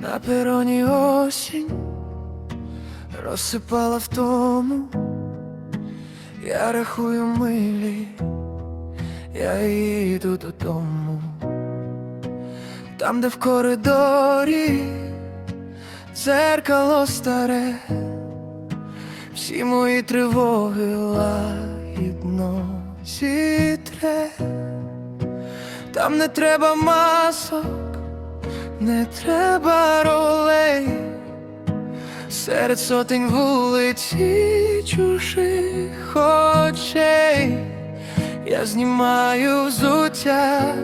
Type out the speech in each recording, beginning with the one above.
На пероні осінь розсипала в тому, я рахую милі, я їду додому, там, де в коридорі дзеркало старе, всі мої тривоги лагідно зітре, там не треба масок. Не треба ролей серед сотень вулиць чужих очей. Я знімаю взуття,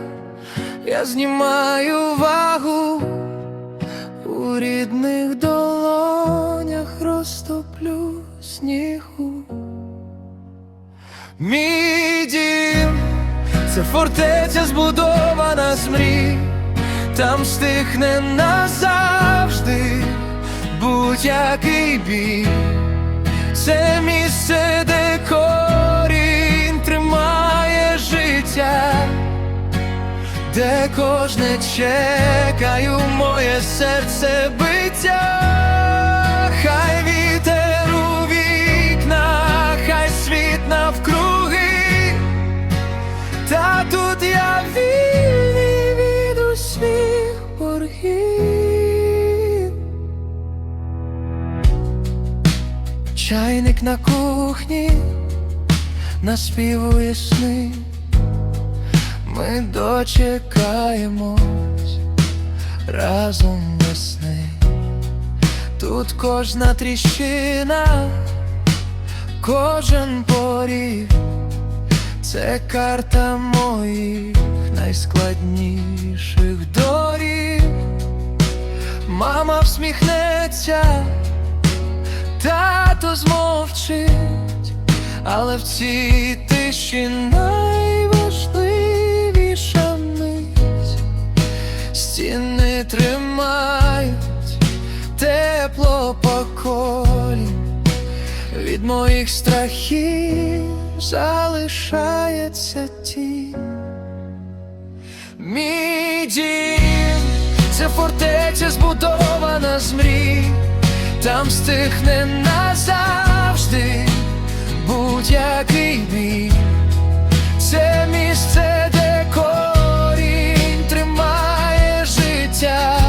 я знімаю вагу, у рідних долонях розтоплю снігу. Мій дім це фортеця збудована з мрій там стихне назавжди будь-який бій. Це місце, де корінь тримає життя, де кожне чекаю моє серце биття, хай вітер у вікна, хай світ навкруги, та Чайник на кухні наспівує сни. Ми дочекаємось разом весни. Тут кожна тріщина, кожен поріг це карта моїх найскладніших доріг. Мама всміхнеться, тато змовчить, але в цій тиші найважливіша мить. Стіни тримають тепло поколінь від моїх страхів залишається тінь. Мій дім це фортеця збудована з мрій, там стихне назавжди будь-який бій. Це місце, де корінь тримає життя,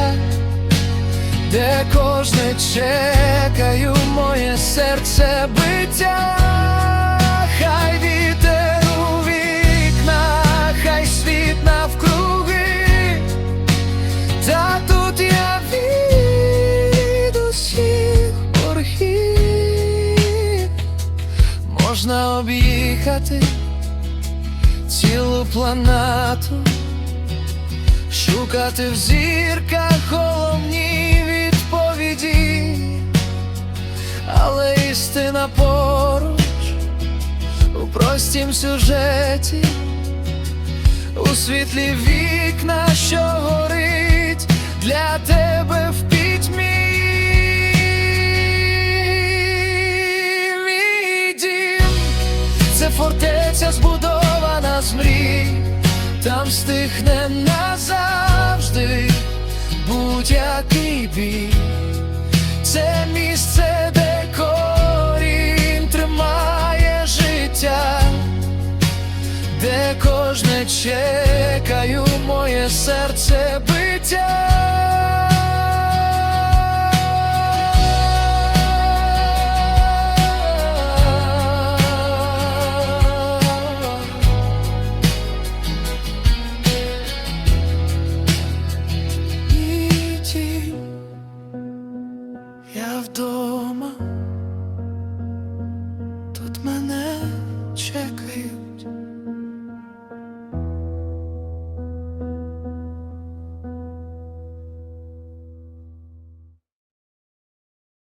де кожне чекаю моє серце биття, можна об'їхати цілу планету шукати в зірках головні відповіді, але істина поруч у простім сюжеті, у світлі вікна, що горить стихне назавжди будь-який бій. Це місце, де корінь тримає життя, де кожне чекаю моє серце. вдома.